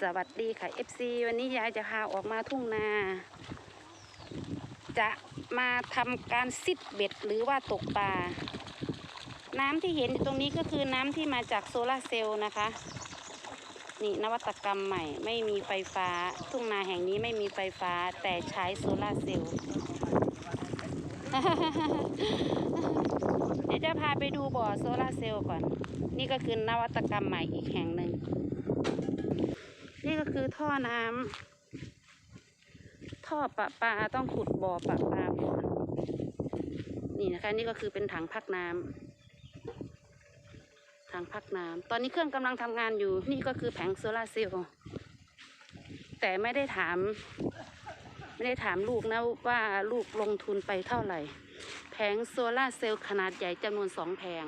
สวัสดีค่ะ FC วันนี้ยายจะพาออกมาทุ่งนา จะมาทำการซิดเบ็ดหรือว่าตกปลา น้ำที่เห็นอยู่ตรงนี้ก็คือน้ำที่มาจากโซลาร์เซลล์นะคะ นี่นวัตกรรมใหม่ ไม่มีไฟฟ้า ทุ่งนาแห่งนี้ไม่มีไฟฟ้าแต่ใช้โซลาร์เซลล์เดี๋ยวจะพาไปดูบ่อโซลาร์เซลล์ก่อน นี่ก็คือนวัตกรรมใหม่อีกแห่งหนึ่ง นี่ก็คือท่อน้ำท่อประปาต้องขุดบ่อประปาก่อนนี่นะคะ นี่ก็คือเป็นถังพักน้ำถังพักน้ำตอนนี้เครื่องกำลังทำงานอยู่ นี่ก็คือแผงโซลาร์เซลล์แต่ไม่ได้ถาม ไม่ได้ถามลูกนะว่าลูกลงทุนไปเท่าไหร่ แผงโซลาร์เซลล์ขนาดใหญ่จำนวนสองแผง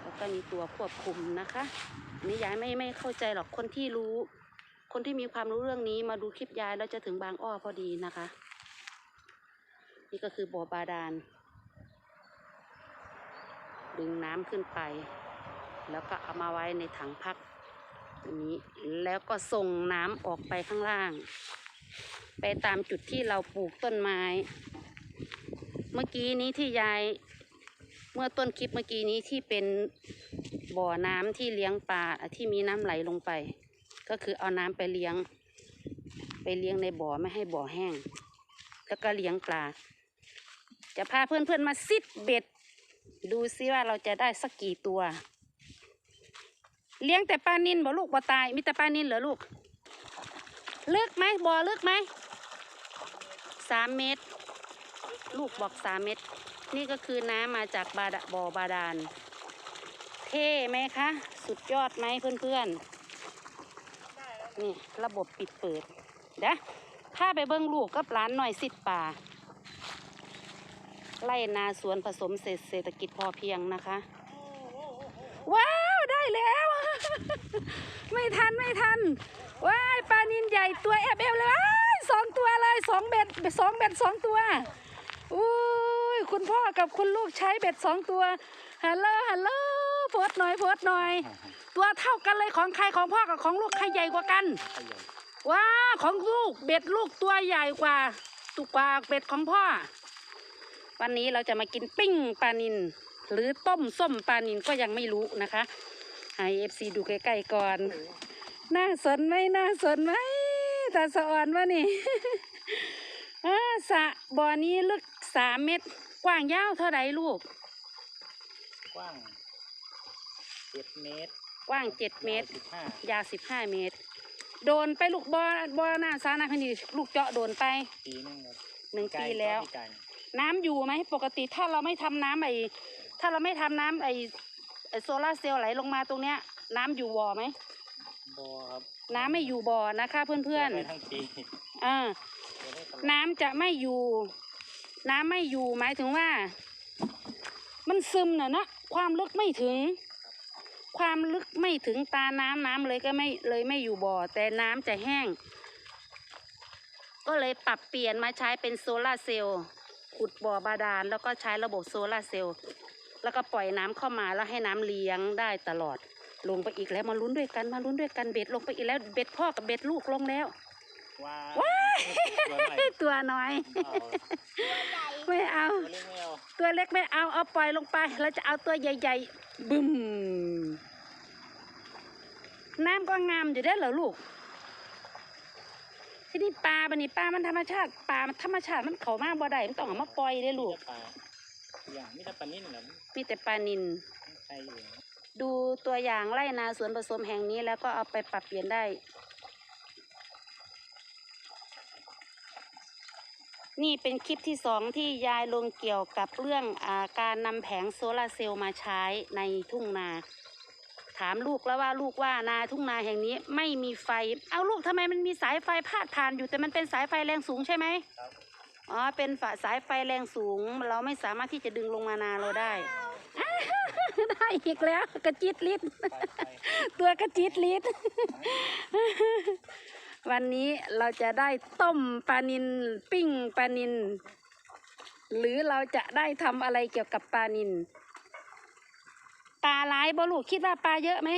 แล้ว ก็มีตัวควบคุมนะคะนนี้ยายไม่ไม่เข้าใจหรอกคนที่รู้ คนที่มีความรู้เรื่องนี้มาดูคลิปยายแล้วจะถึงบางอ้อพอดีนะคะ นี่ก็คือบ่อบาดาล ดึงน้ำขึ้นไป แล้วก็เอามาไว้ในถังพักอันนี้แล้วก็ส่งน้ำออกไปข้างล่าง ไปตามจุดที่เราปลูกต้นไม้ เมื่อกี้นี้ที่ยาย มื่อต้นคลิปเมื่อกี้นี้ที่เป็นบ่อน้ำที่เลี้ยงปลาที่มีน้ำไหลลงไป ก็คือเอาน้ำไปเลี้ยง ไปเลี้ยงในบ่อไม่ให้บ่อแห้ง แล้วก็เลี้ยงปลา จะพาเพื่อนๆมาซิดเบ็ด ดูซิว่าเราจะได้สักกี่ตัว เลี้ยงแต่ปลานินบ่ลูกบ่ตายมีแต่ปลานินเหรอลูกลึกไหมบ่อลึกไหมสามเมตร ลูกบอกสามเมตร นี่ก็คือน้ำมาจากบาดบ่อบาดาล เท่ไหมคะ สุดยอดไหมเพื่อนๆ นี่ระบบปิดเปิดเด้ถ้าไปเบิ้งลูกกับร้านหน่อยสิบป่า ไล่นาสวนผสมเศรษเศรษฐกิจพอเพียงนะคะ ว้าว ได้แล้ว ไม่ทันไม่ทัน ว้ายปลานินใหญ่ตัวแอบเอวเลยว้าสองตัวเลยสองเบ็ดสองเบ็ดสองตัวอุ้ คุณพ่อกับคุณลูกใช้เบ็ดสองตัวฮัลโหลฮัลโหลโพสต์หน่อยโพสต์หน่อย ตัวเท่ากันเลยของใครของพ่อกับของลูกใครใหญ่กว่ากันว้าของลูกเบ็ดลูกตัวใหญ่กว่าตุกกว่าเบ็ดของพ่อ วันนี้เราจะมากินปิ้งปลานินหรือต้มส้มปลานินก็ยังไม่รู้นะคะให้เอฟซีดูใกล้ๆก่อน น่าสนไหมน่าสนไหมตาสะอ่อนวะนี่อ่าสระบ่อนี้ลึกสามเมตร กว้างยาวเท่าไรลูก กว้างเจ็ดเมตร กว้างเจ็ดเมตรสิบห้ายาวสิบห้าเมตร โดนไปลูกบ่อบ่อหน้าสานาพนีลูกเจาะโดนไปปีนึงครับหนึ่งไกลปีแล้วก็ไม่ไกลน้ำอยู่ไหมปกติถ้าเราไม่ทำน้ำไอถ้าเราไม่ทำน้ำไอไอโซลาร์เซลล์ไหลลงมาตรงเนี้ย น้ำอยู่บ่อไหมบ่อครับน้ำไม่อยู่บ่อนะคะเพื่อนไปทั้งปีๆอ่าเดี๋ยวได้ตลอดน้ำจะไม่อยู่ น้ำไม่อยู่หมายถึงว่า มันซึมน่ะนะความลึกไม่ถึง ความลึกไม่ถึงตาน้ำน้ำเลยก็ไม่เลยไม่อยู่บ่อ แต่น้ำจะแห้ง ก็เลยปรับเปลี่ยนมาใช้เป็นโซลาร์เซลล์ขุดบ่อบาดาลแล้วก็ใช้ระบบโซลาร์เซลล์แล้วก็ปล่อยน้ำเข้ามาแล้วให้น้ำเลี้ยงได้ตลอด ลงไปอีกแล้วมาลุ้นด้วยกันมาลุ้นด้วยกันเบ็ดลงไปอีกแล้วเบ็ดพ่อกับเบ็ดลูกลงแล้ว ว้าว้ายตัวใหม่ตัวน้อย เอาไม่เอา ตัวเล็กไม่เอาตัวเล็กไม่เอาเอาปล่อยลงไปเราจะเอาตัวใหญ่ ๆ บึ้มน้ำก็งามอยู่ได้อเหรอลูก ที่นี่ปลาบันนี้ปลามันธรรมชาติปลามันธรรมชาติมันเขามาบ่ได้มันต้องเอามาปล่อยได้อลูก ปลาอย่างมิตรปลานิ่นเหรอมีแต่ปลานิน ใครอยู่ดูตัวอย่างไร่นาสวนผสมแห่งนี้แล้วก็เอาไปปรับเปลี่ยนได้ นี่เป็นคลิปที่สองที่ยายลงเกี่ยวกับเรื่องอาการนำแผงโซลาร์เซลล์มาใช้ในทุ่งนา ถามลูกแล้วว่าลูกว่านาทุ่งนาแห่งนี้ไม่มีไฟ เอาลูกทำไมมันมีสายไฟพาดผ่านอยู่แต่มันเป็นสายไฟแรงสูงใช่ไหมครับอ๋อเป็นฝาสายไฟแรงสูง เราไม่สามารถที่จะดึงลงมานาเราได้ได้อีกแล้ว กระจิตลิดไฟไฟตัวกระจิตลิด วันนี้เราจะได้ต้มปลานิลปิ้งปลานิลหรือเราจะได้ทำอะไรเกี่ยวกับปลานิลปลาร้ายบ่ลูกคิดว่าปลาเยอะไหม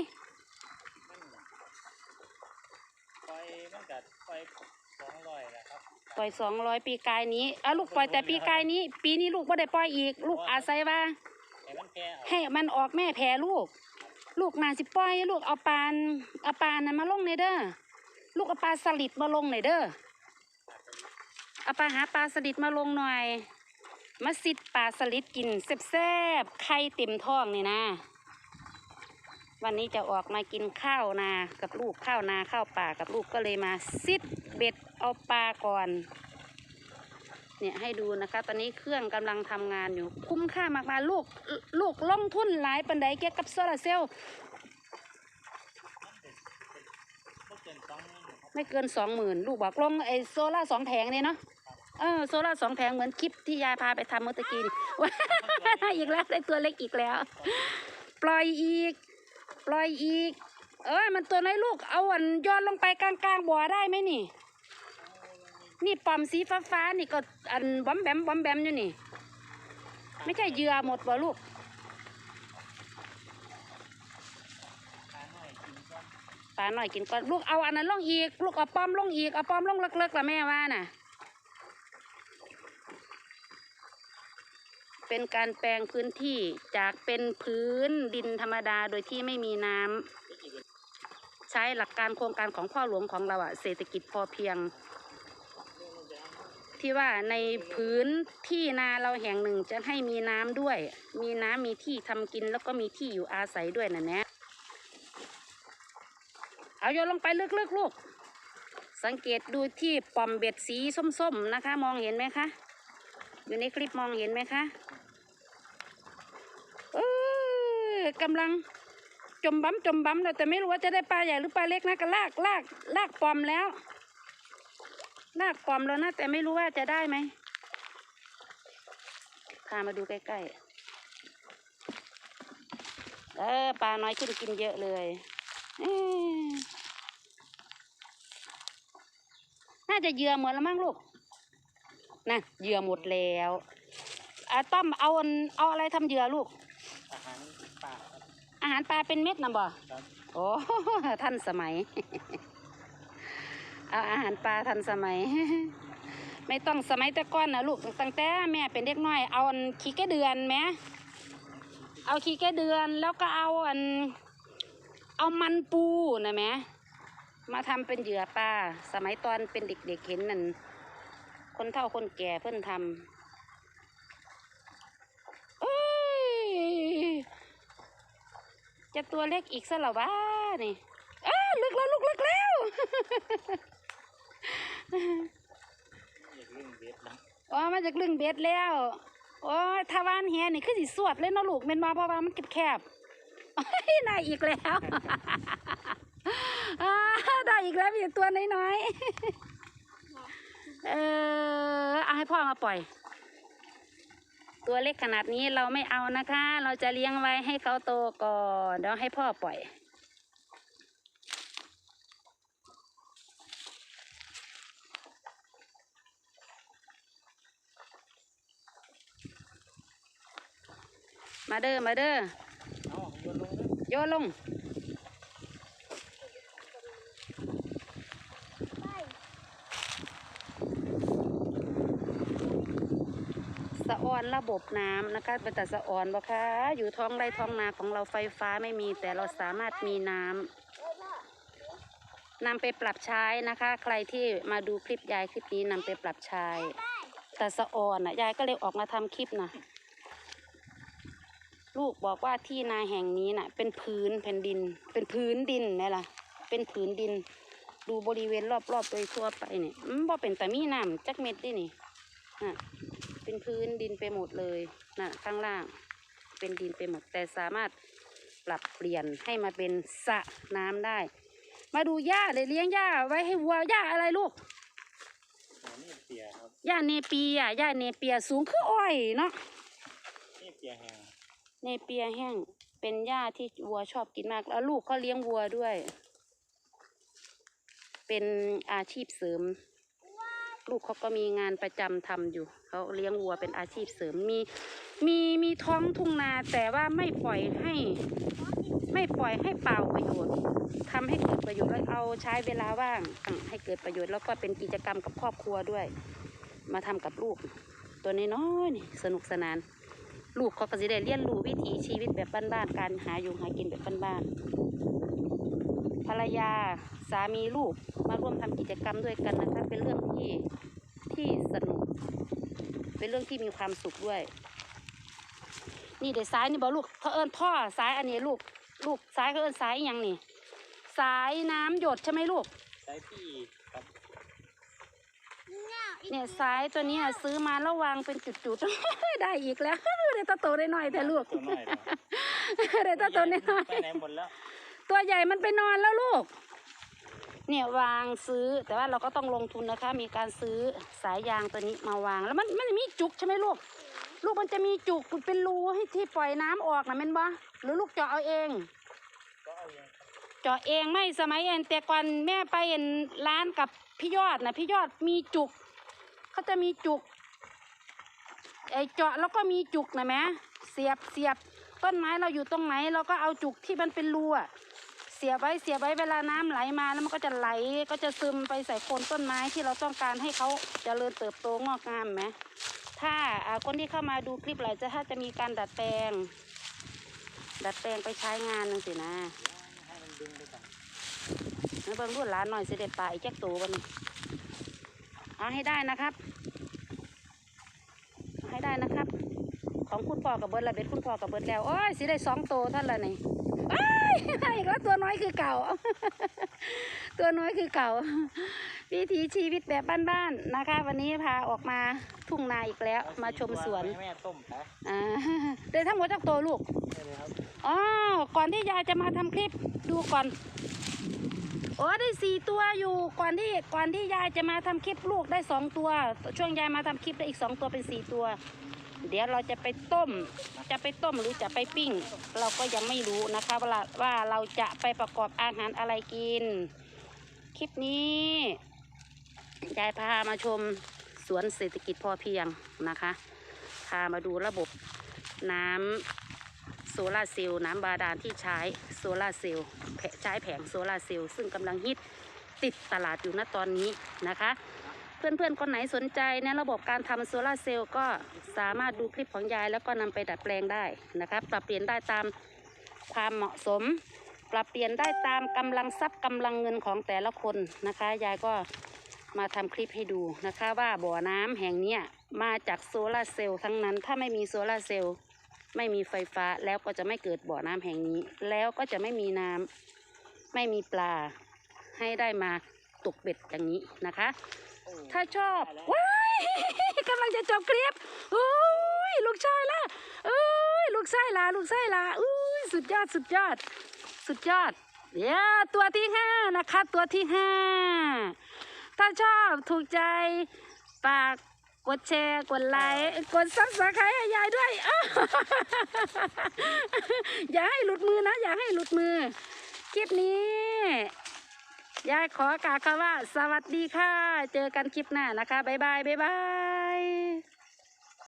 ปล่อยสองร้อยปีกายนี้เอาลูกปล่อยแต่ปีกายนี้ ปีนี้ลูกไม่ได้ปล่อยอีก ลูกอาศัยว่า ให้มันออกแม่แพ้ลูก ลูกนาสิปล่อยลูกเอาปานเอาปานนั้นมาลงในเด้อ ลูกเอาปลาสลิดมาลงในเด้อเอาปลาหาปลาสลิดมาลงหน่อย มาสิดปลาสลิดกินแซ่บๆไข่เต็มท้องนี่นะ วันนี้จะออกมากินข้าวนา กับลูกข้าวนาข้าวป่ากับลูกก็เลยมาซิดเบ็ดเอาปลาก่อนเนี่ยให้ดูนะคะ ตอนนี้เครื่องกำลังทำงานอยู่ คุ้มค่ามากๆลูก ลูกลงทุนหลายปันไดเกี่ยวกับโซลาเซลล์ ก็เกินสองหมื่นครับ ไม่เกินสองหมื่นลูกบอกลงไอโซล่าสองแผงเนี่ยเนาะเออโซล่าสองแผงเหมือนคลิปที่ยายพาไปทำเมื่อตะกี้นี่ว้าอีกแล้วได้ตัวเล็กอีกแล้ว ปล่อยอีก ปล่อยอีก เอ้ยมันตัวน้อยลูกเอาอันย้อนลงไปกลางๆบ่อได้ไหมนี่ นี่ปอมสีฟ้าๆนี่ก็อันบอมแบมบอมแบมอยู่นี่ ไม่ใช่เหยื่อหมดบ่ลูก ปลาหน่อยกินก่อนลูกเอาอันนั้นลงอีก ลูกเอาปอมลงอีกเอาปอมลงเลิกๆละแม่ว่าน่ะ เป็นการแปลงพื้นที่จากเป็นพื้นดินธรรมดาโดยที่ไม่มีน้ำใช้หลักการโครงการของพ่อหลวงของเราอะเศรษฐกิจพอเพียง ที่ว่าในพื้นที่นาเราแห่งหนึ่งจะให้มีน้ำด้วย มีน้ำมีที่ทำกินแล้วก็มีที่อยู่อาศัยด้วยนะแนะ เอาโยนลงไปลึกๆลูก สังเกตดูที่ปอมเบ็ดสีส้มๆนะคะ มองเห็นไหมคะ อยู่ในคลิปมองเห็นไหมคะเออกำลังจมบั้มจมบั้มแล้วแต่ไม่รู้ว่าจะได้ปลาใหญ่หรือปลาเล็กนะก็ลากลากลากปอมแล้ว ลากปอมแล้วนะแต่ไม่รู้ว่าจะได้ไหมพามาดูใกล้ๆเออปลาน้อยขึ้นกินเยอะเลยเอ๊ะ น่าจะเหยื่อหมดแล้วมั้งลูกน่ะเหยื่อหมดแล้วอะต้อมเอาอันเอาอะไรทำเหยื่อลูก อาหารปลาครับอาหารปลาเป็นเม็ดนะบ่ครับโอ้ท่านสมัยเอาอาหารปลาทันสมัย ไม่ต้องสมัยแต่ก่อนนะลูกตั้งแต่แม่เป็นเด็กน้อย เอาอันขี้แกเดือนไหมเอาขี้แกเดือนแล้วก็เอาอัน เอามันปูนะแหม่ มาทำเป็นเหยื่อปลาสมัยตอนเป็นเด็กๆเห็นนั่นคนเฒ่าคนแก่เพิ่นทำเอ้ยจะตัวเล็กอีกซะเหรอวะนี่เอ้าลึกแล้วลูกลึกแล้วอ๋อมาจากลึงเบ็ดแล้วโอ้ยทาวานเฮียนี่คือสิสวดเลยเนาะลูกเมนมาเพราะว่ามันแคบๆโอ้ยอีกแล้ว ได้อีกแล้วมีตัวน้อยๆ เออเอาให้พ่อมาปล่อย ตัวเล็กขนาดนี้เราไม่เอานะคะ เราจะเลี้ยงไว้ให้เขาโตก่อนเดี๋ยวให้พ่อปล่อยมาเด้อ มาเด้อโยนลง เลยโยนระบบน้ำนะคะเป็นแต่สะออนบ่คะอยู่ท้องไร่ท้องนาของเราไฟฟ้าไม่มี แต่เราสามารถมีน้ำนำไปปรับใช้นะคะ ใครที่มาดูคลิปยายคลิปนี้นำไปปรับใช้แต่สะออนน่ะยายก็เลยออกมาทำคลิปนะลูกบอกว่าที่นาแห่งนี้น่ะ เป็นพื้นแผ่นดิน เป็นพื้นดินนี่ล่ะ เป็นพื้นดิน ดูบริเวณรอบๆโดยทั่วไปเนี่ยมบ่เป็นแต่มีน้ำจักเม็ดดินี่น่ะ เป็นพื้นดินไปหมดเลยนะข้างล่างเป็นดินไปหมด แต่สามารถปรับเปลี่ยนให้มาเป็นสระน้ำได้ มาดูหญ้าเลยเลี้ยงหญ้าไว้ให้วัวหญ้าอะไรลูกอันนี้เปียครับหญ้าเนเปียหญ้าเนเปียสูงคืออ้อยเนาะนี่เปียแห้งเนเปียแห้งเป็นหญ้าที่วัวชอบกินมากแล้วลูกก็เลี้ยงวัวด้วย เป็นอาชีพเสริม ลูกเขาก็มีงานประจำทำอยู่เขาเลี้ยงวัวเป็นอาชีพเสริมมีมีมีท้องทุ่งนาแต่ว่าไม่ปล่อยให้ ไม่ปล่อยให้เปล่าประโยชน์ทำให้เกิดประโยชน์แล้วเอาใช้เวลาว่างให้เกิดประโยชน์แล้วก็เป็นกิจกรรมกับครอบครัวด้วย มาทำกับลูก ตัวน้อยๆนี่สนุกสนาน ลูกเขาก็จะได้เรียนรู้วิถีชีวิตแบบบ้านๆการหาอยู่หากินแบบบ้านๆ ภรรยาสามีลูกมาร่วมทำกิจกรรมด้วยกันนะคะเป็นเรื่องที่ที่สนุก เป็นเรื่องที่มีความสุขด้วย นี่เดี๋ยวซ้ายนี่บอกลูกเขาเอิญท่อซ้ายอันนี้ลูกลูกซ้ายเขาเอิญซ้ายอหยังนี่สายน้ำหยดใช่ไหมลูกใช้พี่ครับเนี่ยสายตัวเนี้ยซื้อมาแล้ววางเป็นจุดๆได้อีกแล้วได้ตาโตได้หน่อยแต่ลูกตัวน้อยเหรอได้ตาโตได้หน่อยไปไหนหมดแล้ว ตัวใหญ่มันไปนอนแล้วลูก เนี่ยวางซื้อแต่ว่าเราก็ต้องลงทุนนะคะ มีการซื้อสายยางตัวนี้มาวาง แล้วมันมันมีจุกใช่ไหมลูก ลูกมันจะมีจุกเป็นรูให้ที่ปล่อยน้ำออกนะแม่นบ่หรือลูกเจาะเอาเองเอาอย่างเจาะเองไม่สมัยเอ็นแต่ก่อนแม่ไปเอ็นร้านกับพี่ยอดนะพี่ยอดมีจุกเขาจะมีจุกไอเจาะแล้วก็มีจุกนะแม่เสียบเสียบต้นไม้เราอยู่ตรงไหนเราก็เอาจุกที่มันเป็นรูอะ เสียบไว้เสียบไว้เวลาน้ำไหลมาแล้วมันก็จะไหลก็จะซึมไปใส่โคนต้นไม้ที่เราต้องการให้เขาเจริญเติบโตงอกงามไหมถ้าคนที่เข้ามาดูคลิปหลายจะถ้าจะมีการดัดแปลง ดัดแปลงไปใช้งานนึงสินะให้มันดึงไปก่อนให้เบิ่งรุ่นหลานหน่อยเสด็ดปลาอีกจักตัวบันเอาให้ได้นะครับ ให้ได้นะครับ ของคุณพ่อกับเบิร์ดละเบ็ดคุณพ่อกับเบิร์ดแล้วโอ้ยสิได้สองตัวท่านละนี่ อ้ยอีกแล้วตัวน้อยคือเก่า ตัวน้อยคือเก่า วิถีชีวิตแบบบ้านๆนะคะ วันนี้พาออกมาทุ่งนาอีกแล้ว มาชมสวนให้แม่ต้มไปอ่าได้ทั้งหมดจักตัวลูกได้เลยครับอ๋อก่อนที่ยายจะมาทำคลิปดูก่อนโอ้ได้สี่ตัวอยู่ก่อนที่ก่อนที่ยายจะมาทำคลิปลูกได้สองตัว ช่วงยายมาทำคลิปได้อีกสองตัวเป็นสี่ตัว เดี๋ยวเราจะไปต้ม จะไปต้มหรือจะไปปิ้ง เราก็ยังไม่รู้นะคะว่าว่าเราจะไปประกอบอาหารอะไรกิน คลิปนี้ยายพามาชมสวนเศรษฐกิจพอเพียงนะคะ พามาดูระบบน้ำโซลาร์เซลล์น้ำบาดาลที่ใช้โซลาร์เซลล์ใช้แผงโซลาร์เซลล์ซึ่งกำลังฮิตติดตลาดอยู่ณตอนนี้นะคะ เพื่อนๆคนไหนสนใจในระบบการทำโซลาร์เซลล์ก็ สามารถดูคลิปของยายแล้วก็นำไปดัดแปลงได้นะคะปรับเปลี่ยนได้ตามความเหมาะสม ปรับเปลี่ยนได้ตามกำลังทรัพย์กำลังเงินของแต่ละคนนะคะ ยายก็มาทำคลิปให้ดูนะคะ ว่าบ่อน้ำแห่งเนี้ยมาจากโซลาร์เซลล์ทั้งนั้น ถ้าไม่มีโซลาร์เซลล์ไม่มีไฟฟ้าแล้วก็จะไม่เกิดบ่อน้ำแห่งนี้ แล้วก็จะไม่มีน้ำไม่มีปลาให้ได้มาตกเบ็ดอย่างนี้นะคะ ถ้าชอบว้าย กำลังจะจบคลิปอุ้ยลูกชายละอุ้ยลูกชายละลูกชายละอุ้ยสุดยอดสุดยอด สุดยอดเดี๋ยวตัวที่ห้านะคะตัวที่ห้าถ้าชอบถูกใจฝากกดแชร์กดไลค์กดซับสไครต์ให้ยายด้วยอ้าวอย่าให้หลุดมือนะ อย่าให้หลุดมือ คลิปนี้ยายขอกล่าวคำว่า สวัสดีค่ะ เจอกันคลิปหน้านะคะ บ๊ายบาย บ๊ายบาย Bye.